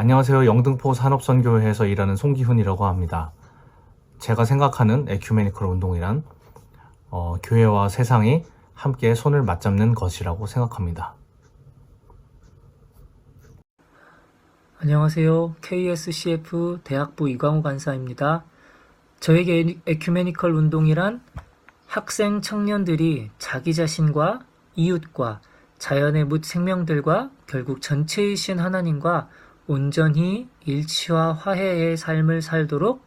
안녕하세요. 영등포 산업선교회에서 일하는 송기훈이라고 합니다. 제가 생각하는 에큐메니컬 운동이란 어, 교회와 세상이 함께 손을 맞잡는 것이라고 생각합니다. 안녕하세요. KSCF 대학부 이광호 간사입니다. 저에게 에큐메니컬 운동이란 학생 청년들이 자기 자신과 이웃과 자연의 묻 생명들과 결국 전체이신 하나님과 온전히 일치와 화해의 삶을 살도록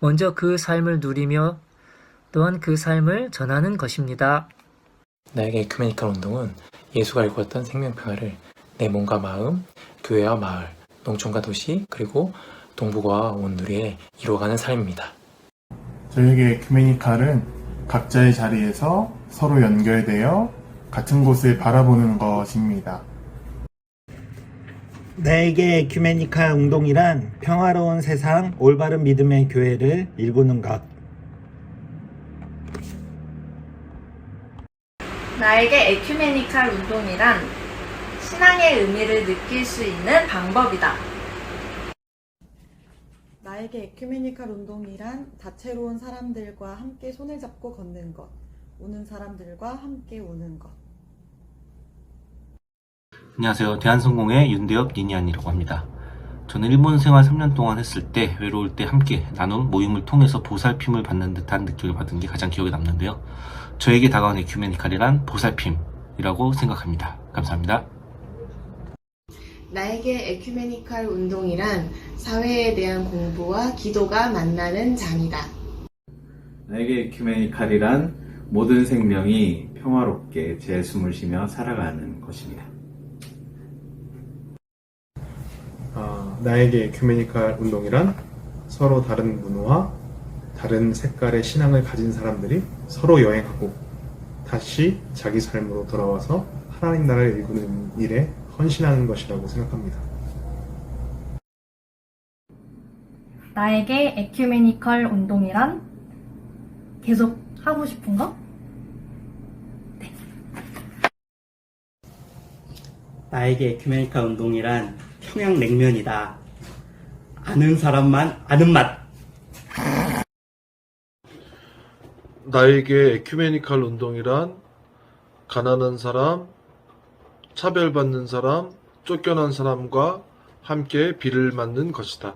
먼저 그 삶을 누리며 또한 그 삶을 전하는 것입니다. 나에게 에큐메니컬 운동은 예수가 일구었던 생명 평화를 내 몸과 마음, 교회와 마을, 농촌과 도시, 그리고 동북아와 온누리에 이루어가는 삶입니다. 저에게 에큐메니칼은 각자의 자리에서 서로 연결되어 같은 곳을 바라보는 것입니다. 나에게 에큐메니칼 운동이란 평화로운 세상, 올바른 믿음의 교회를 일구는 것. 나에게 에큐메니칼 운동이란 신앙의 의미를 느낄 수 있는 방법이다. 나에게 에큐메니칼 운동이란 다채로운 사람들과 함께 손을 잡고 걷는 것, 우는 사람들과 함께 우는 것. 안녕하세요. 대한성공의 윤대엽 니니안이라고 합니다. 저는 일본 생활 3년 동안 했을 때 외로울 때 함께 나눈 모임을 통해서 보살핌을 받는 듯한 느낌을 받은 게 가장 기억에 남는데요. 저에게 다가온 에큐메니칼이란 보살핌이라고 생각합니다. 감사합니다. 나에게 에큐메니칼 운동이란 사회에 대한 공부와 기도가 만나는 장이다. 나에게 에큐메니칼이란 모든 생명이 평화롭게 제 숨을 쉬며 살아가는 것입니다. 아, 나에게 에큐메니칼 운동이란 서로 다른 문화와 다른 색깔의 신앙을 가진 사람들이 서로 여행하고 다시 자기 삶으로 돌아와서 하나님 나라를 일구는 일에 헌신하는 것이라고 생각합니다. 나에게 에큐메니컬 운동이란 계속 하고 싶은 거? 나에게 에큐메니컬 운동이란 평양냉면이다. 아는 사람만 아는 맛. 나에게 에큐메니칼 운동이란 가난한 사람, 차별받는 사람, 쫓겨난 사람과 함께 비를 맞는 것이다.